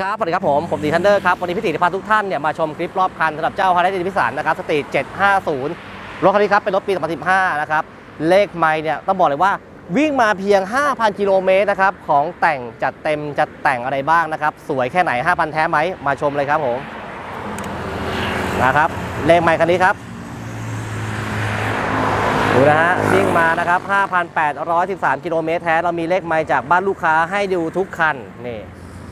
ครับ สวัสดีครับผม ผมดีทันเดอร์ครับ วันนี้พี่ติจะพาทุกท่านเนี่ยมาชมคลิปรอบคันสำหรับเจ้าฮาร์เลย์ดิวิสันนะครับสตีท750 รถคันนี้ครับ เป็นรถปี 2015 นะครับ เลขไมล์เนี่ยต้องบอกเลยว่าวิ่งมาเพียง 5,000 กิโลเมตรนะครับ ของแต่งจัดเต็มจัดแต่งอะไรบ้างนะครับ สวยแค่ไหน 5,000 แท้ไหม มาชมเลยครับผม นะครับ เลขไมล์คันนี้ครับ ดูนะฮะ วิ่งมานะครับ 5,813 กิโลเมตรแท้ เรามีเลขไมล์จากบ้านลูกค้าให้ดูทุกคัน นี่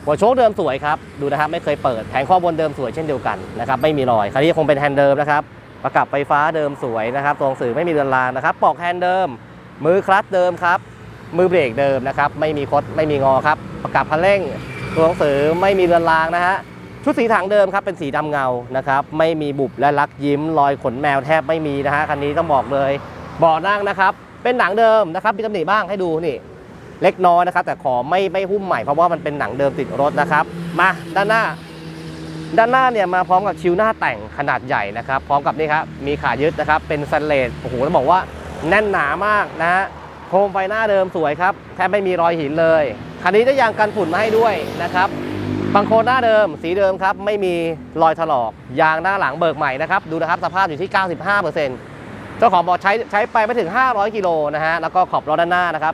หัวโชคเดิมสวยครับดูนะครับไม่เคยเปิดแผงข้อบนเดิมสวยเช่นเดียวกันนะครับไม่มีรอยคันนี้คงเป็นแฮนด์เดิมนะครับประกับไฟฟ้าเดิมสวยนะครับตัวหนังสือไม่มีเรือนรางนะครับปลอกแฮนด์เดิม มือคลัตช์เดิมครับมือเบรกเดิมนะครับไม่มีคดไม่มีงอครับประกับคันเร่ง ตัวหนังสือไม่มีเรือนรางนะฮะชุดสีถังเดิมครับเป็นสีดำเงานะครับไม่มีบุบและลักยิ้มรอยขนแมวแทบไม่มีนะฮะคันนี้ต้องบอกเลยเบาะนั่งนะครับเป็นหนังเดิมนะครับมีตำหนิบ้างให้ดูนี่ เล็กน้อยนะครับ แต่ขอไม่ไม่หุ้มใหม่เพราะว่ามันเป็นหนังเดิมติดรถนะครับ มาด้านหน้า ด้านหน้าเนี่ยมาพร้อมกับคิ้วหน้าแต่งขนาดใหญ่นะครับ พร้อมกับนี่ครับมีขายึดนะครับเป็นสเลสโอ้โหต้องบอกว่าแน่นหนามากนะฮะโคมไฟหน้าเดิมสวยครับแทบไม่มีรอยหินเลยคันนี้ได้ยางกันฝุ่นมาให้ด้วยนะครับบังโคลนหน้าเดิม สีเดิมครับ ไม่มีรอยถลอกยางหน้าหลังเบิกใหม่นะครับ ดูนะครับสภาพอยู่ที่ 95%เจ้าของบอกใช้ใช้ไปไม่ถึง 500 กิโลนะฮะ แล้วก็ขอบล้อด้านหน้านะครับ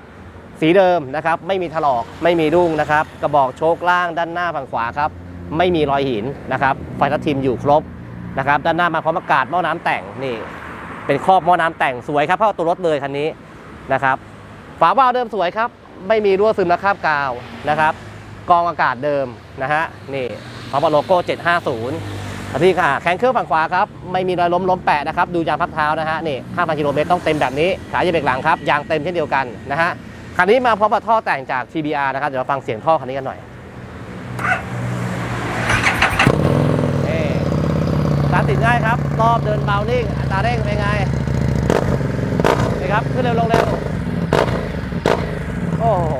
สีเดิมนะครับไม่มีถลอกไม่มีรุ่งนะครับ กระบอกโชคล่างด้านหน้าฝั่งขวาครับไม่มีรอยหินนะครับไฟทับทิมอยู่ครบนะครับด้านหน้ามาพร้อมอากาศหม้อน้ำแต่งนี่เป็นครอบหม้อน้ำแต่งสวยครับเข้าตัวรถเลยคันนี้นะครับฝาบ้าวเดิมสวยครับ ไม่มีรั่วซึมและคราบกาวนะครับกรองอากาศเดิมนะฮะนี่พร้อมโลโก้ 750ที่ค่ะแขนเครื่องฝั่งขวาครับไม่มีรอยล้มล้มแปะนะครับดูยางพักเท้านะฮะนี่5,000กิโลเมตรต้องเต็มแบบนี้ขาเหยียบเบรกหลังครับยางเต็มเช่นเดียวกันนะฮะ คันนี้มาพร้อมกับท่อแต่งจาก TBR นะครับ เดี๋ยวเราฟังเสียงท่อคันนี้กันหน่อยนี่สตาร์ทติดง่ายครับ รอบเดินเบานิ่ง อัตราเร่งเป็นไงนี่ครับ ขึ้นเร็วลงเร็ว โอ้โห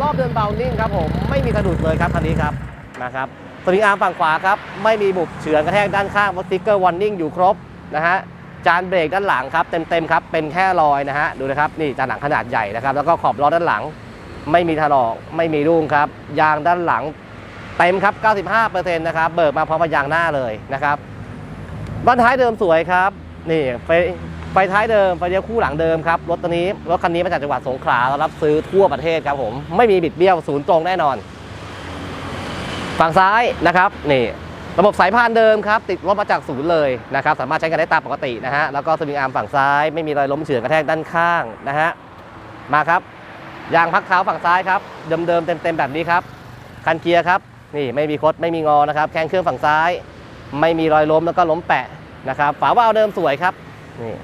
รอบเดินเบานิ่งครับผม ไม่มีสะดุดเลยครับคันนี้ครับ นะครับสวิงอาร์มฝั่งขวาครับ ไม่มีบุบเฉือนกระแทกด้านข้างสติ๊กเกอร์วอร์นิ่งอยู่ครบนะฮะ จานเบรกด้านหลังครับเต็มๆครับเป็นแค่รอยนะฮะดูนะครับนี่จานหลังขนาดใหญ่นะครับ แล้วก็ขอบล้อด้านหลัง ไม่มีถลอกไม่มีรุ่งครับยางด้านหลังเต็มครับ 95%นะครับเบิกมาพร้อมกับยางหน้าเลยนะครับบ้านท้ายเดิมสวยครับนี่ไฟไฟท้ายเดิมไฟเลี้ยวคู่หลังเดิมครับรถตัวนี้รถคันนี้มาจากจังหวัดสงขลาเรารับซื้อทั่วประเทศครับผมไม่มีบิดเบี้ยวศูนย์ตรงแน่นอน ฝั่งซ้ายนะครับนี่ ระบบสายพานเดิมครับติดรถมาจากศูนย์เลยนะครับสามารถใช้กันได้ตามปกตินะฮะแล้วก็สวิงอาร์มฝั่งซ้ายไม่มีรอยล้มเฉือนกระแทกด้านข้างนะฮะมาครับยางพักเท้าฝั่งซ้ายครับเดิมๆเต็มๆแบบนี้ครับคันเกียร์ครับนี่ไม่มีคดไม่มีงอนะครับแข้งเครื่องฝั่งซ้าย ไม่มีรอยล้มแล้วก็ล้มแปะนะครับฝาวาล์วเดิมสวยครับนี่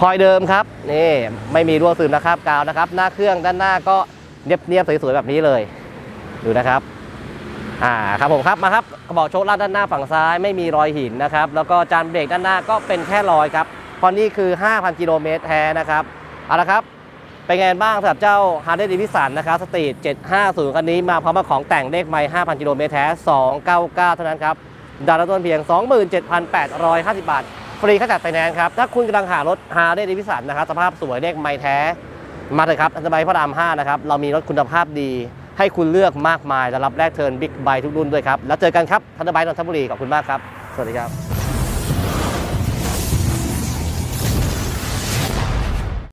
คอยเดิมครับนี่ไม่มีรั่วซึมนะครับกาวนะครับ หน้าเครื่องด้านหน้าก็เนียบๆสวยๆแบบนี้เลย ดูนะครับ อ่าครับผมครับมาครับกระบอกโชคลาดด้านหน้าฝั่งซ้ายไม่มีรอยหินนะครับแล้วก็จานเบรกด้านหน้าก็เป็นแค่รอยครับเพราะนี่คือ 5,000 กิโลเมตรแท้นะครับเอาละครับเป็นไงบ้างสำหรับเจ้า Harley Davidson นะครับสตรีท750 คันนี้มาพร้อมกับของแต่งเลขไมล์5,000 กิโลเมตรแท้ 299 เท่านั้นครับดาวน์ต้นเพียง 27,850 บาท ฟรีค่าจัดไฟแนนซ์ครับ ถ้าคุณกำลังหารถ Harley Davidson นะครับสภาพสวยเลขไมล์แท้ มาเลยครับอันตรายพระราม5นะครับเรามีรถคุณภาพดี ให้คุณเลือกมากมายและรับแลกเทิร์นบิ๊กไบทุกรุ่นด้วยครับ แล้วเจอกันครับทันตบายนนทบุรีขอบคุณมากครับ สวัสดีครับ